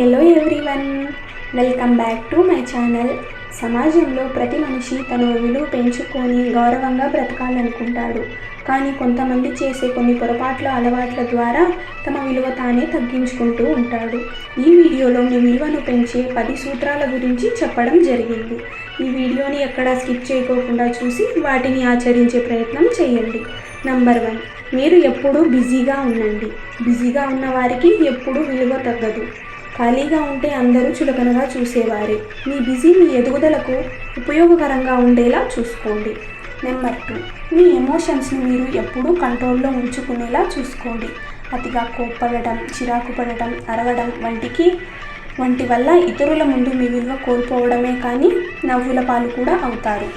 Hello everyone welcome back to my channel సమాజంలో ప్రతి మనిషి తన విలువ పెంచుకొని గౌరవంగా బ్రతకాలనుకుంటాడు. కానీ కొంతమంది చేసే కొన్ని పొరపాట్ల అలవాట్ల ద్వారా తమ విలువ తానే తగ్గించుకుంటూ ఉంటాడు. ఈ వీడియోలో మీ విలువను పెంచే పది సూత్రాల గురించి చెప్పడం జరిగింది. ఈ వీడియోని ఎక్కడా స్కిప్ చేయకోకుండా చూసి వాటిని ఆచరించే ప్రయత్నం చేయండి. నంబర్ వన్ మీరు ఎప్పుడూ బిజీగా ఉండండి. బిజీగా ఉన్న వారికి ఎప్పుడూ విలువ తగ్గదు. ఖాళీగా ఉంటే అందరూ చులకనగా చూసేవారే. మీ బిజీ మీ ఎదుగుదలకు ఉపయోగకరంగా ఉండేలా చూసుకోండి. నెంబర్ టూ మీ ఎమోషన్స్ని మీరు ఎప్పుడూ కంట్రోల్లో ఉంచుకునేలా చూసుకోండి. అతిగా కోప్పడటం చిరాకు పడటం అరవడం వంటికి వంటి వల్ల ఇతరుల ముందు మీ విలువ కోల్పోవడమే కానీ నవ్వుల పాలు కూడా అవుతారు.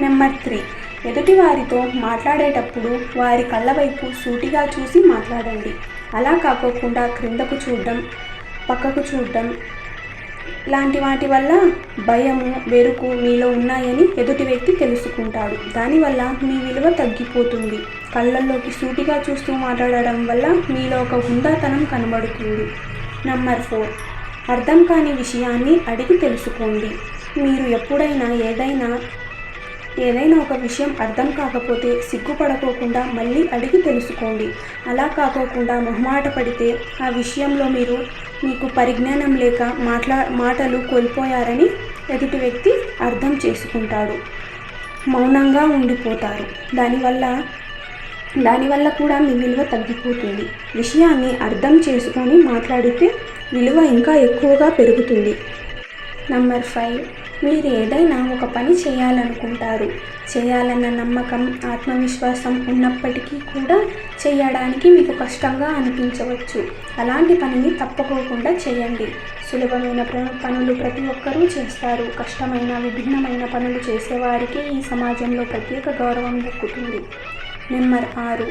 నెంబర్ త్రీ ఎదుటి వారితో మాట్లాడేటప్పుడు వారి కళ్ళ వైపు సూటిగా చూసి మాట్లాడండి. అలా కాకోకుండా క్రిందకు చూడడం పక్కకు చూడటం లాంటి వాటి వల్ల భయము వెరుకు మీలో ఉన్నాయని ఎదుటి వ్యక్తి తెలుసుకుంటాడు. దానివల్ల మీ విలువ తగ్గిపోతుంది. కళ్ళల్లోకి సూటిగా చూస్తూ మాట్లాడడం వల్ల మీలో ఒక హుందాతనం కనబడుతుంది. నంబర్ ఫోర్ అర్థం కాని విషయాన్ని అడిగి తెలుసుకోండి. మీరు ఎప్పుడైనా ఏదైనా ఏదైనా ఒక విషయం అర్థం కాకపోతే సిగ్గుపడకోకుండా మళ్ళీ అడిగి తెలుసుకోండి. అలా కాకోకుండా మొహమాట పడితే ఆ విషయంలో మీరు మీకు పరిజ్ఞానం లేక మాట్లా మాటలు కోల్పోయారని ఎదుటి వ్యక్తి అర్థం చేసుకుంటాడు. మౌనంగా ఉండిపోతారు. దానివల్ల దానివల్ల కూడా మీ విలువ తగ్గిపోతుంది. విషయాన్ని అర్థం చేసుకొని మాట్లాడితే విలువ ఇంకా ఎక్కువగా పెరుగుతుంది. నంబర్ ఫైవ్ మీరు ఏదైనా ఒక పని చేయాలనుకుంటారు. చేయాలన్న నమ్మకం ఆత్మవిశ్వాసం ఉన్నప్పటికీ కూడా చేయడానికి మీకు కష్టంగా అనిపించవచ్చు. అలాంటి పనిని తప్పకోకుండా చేయండి. సులభమైన ప్ర- పనులు ప్రతి ఒక్కరూ చేస్తారు. కష్టమైన విభిన్నమైన పనులు చేసేవారికి ఈ సమాజంలో ప్రత్యేక గౌరవం దక్కుతుంది. నెంబర్ ఆరు.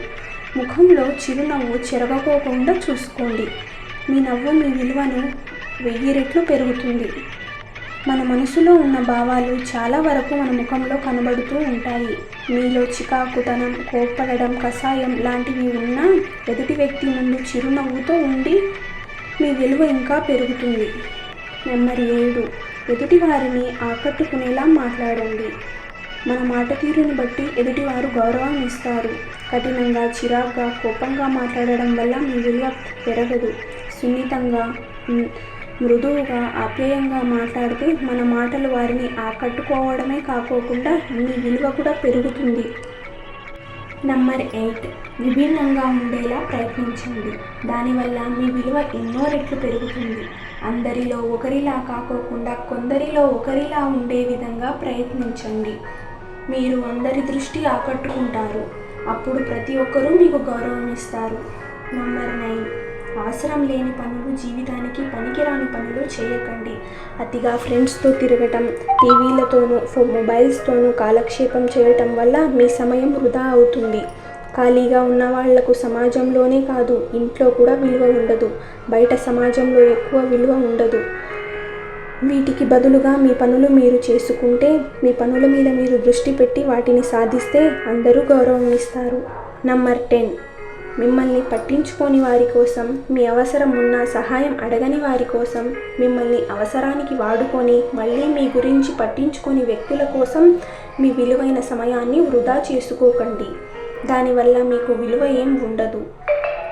ముఖంలో చిరునవ్వు చెరగకోకుండా చూసుకోండి. మీ నవ్వు మీ విలువను వెయ్యి రెట్లు పెరుగుతుంది. మన మనసులో ఉన్న భావాలు చాలా వరకు మన ముఖంలో కనబడుతూ ఉంటాయి. మీలో చికాకుతనం కోప్పడడం కషాయం లాంటివి ఉన్నా ఎదుటి వ్యక్తి ముందు చిరునవ్వుతో ఉండి మీ విలువ ఇంకా పెరుగుతుంది. నెంబర్ ఏడు. ఎదుటి వారిని ఆకట్టుకునేలా మాట్లాడండి. మన మాట తీరుని బట్టి ఎదుటివారు గౌరవం ఇస్తారు. కఠినంగా చిరాగ్గా కోపంగా మాట్లాడడం వల్ల మీ విలువ పెరగదు. సున్నితంగా మృదువుగా ఆప్యాయంగా మాట్లాడితే మన మాటలు వారిని ఆకట్టుకోవడమే కాకోకుండా మీ విలువ కూడా పెరుగుతుంది. నంబర్ ఎయిట్ విభిన్నంగా ఉండేలా ప్రయత్నించండి. దానివల్ల మీ విలువ ఎన్నో రెట్లు పెరుగుతుంది. అందరిలో ఒకరిలా కాకోకుండా కొందరిలో ఒకరిలా ఉండే విధంగా ప్రయత్నించండి. మీరు అందరి దృష్టి ఆకట్టుకుంటారు. అప్పుడు ప్రతి ఒక్కరూ మీకు గౌరవం ఇస్తారు. నంబర్ నైన్ అవసరం లేని పనులు జీవితానికి పనికిరాని పనులు చేయకండి. అతిగా ఫ్రెండ్స్తో తిరగటం టీవీలతోనూ ఫో మొబైల్స్తోనూ కాలక్షేపం చేయటం వల్ల మీ సమయం వృధా అవుతుంది. ఖాళీగా ఉన్న వాళ్ళకు సమాజంలోనే కాదు ఇంట్లో కూడా విలువ ఉండదు. బయట సమాజంలో ఎక్కువ విలువ ఉండదు. వీటికి బదులుగా మీ పనులు మీరు చేసుకుంటే మీ పనుల మీద మీరు దృష్టి పెట్టి వాటిని సాధిస్తే అందరూ గౌరవం ఇస్తారు నంబర్ టెన్ మిమ్మల్ని పట్టించుకోని వారి కోసం మీ అవసరం ఉన్న సహాయం అడగని వారి కోసం మిమ్మల్ని అవసరానికి వాడుకొని మళ్ళీ మీ గురించి పట్టించుకొని వ్యక్తుల కోసం మీ విలువైన సమయాన్ని వృధా చేసుకోకండి. దానివల్ల మీకు విలువ ఏం ఉండదు.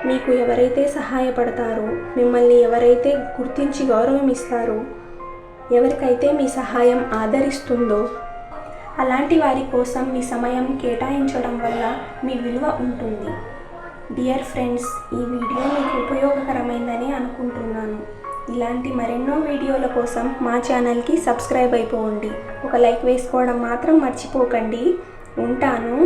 మీకు ఎవరైతే సహాయపడతారో మిమ్మల్ని ఎవరైతే గుర్తించి గౌరవం ఇస్తారో ఎవరికైతే మీ సహాయం ఆదరిస్తుందో అలాంటి వారి కోసం మీ సమయం కేటాయించడం వల్ల మీ విలువ ఉంటుంది. డియర్ ఫ్రెండ్స్ ఈ వీడియో మీకు ఉపయోగకరమైందని అనుకుంటున్నాను. ఇలాంటి మరెన్నో వీడియోల కోసం మా ఛానల్కి సబ్స్క్రైబ్ అయిపోండి. ఒక లైక్ వేసుకోవడం మాత్రం మర్చిపోకండి. ఉంటాను.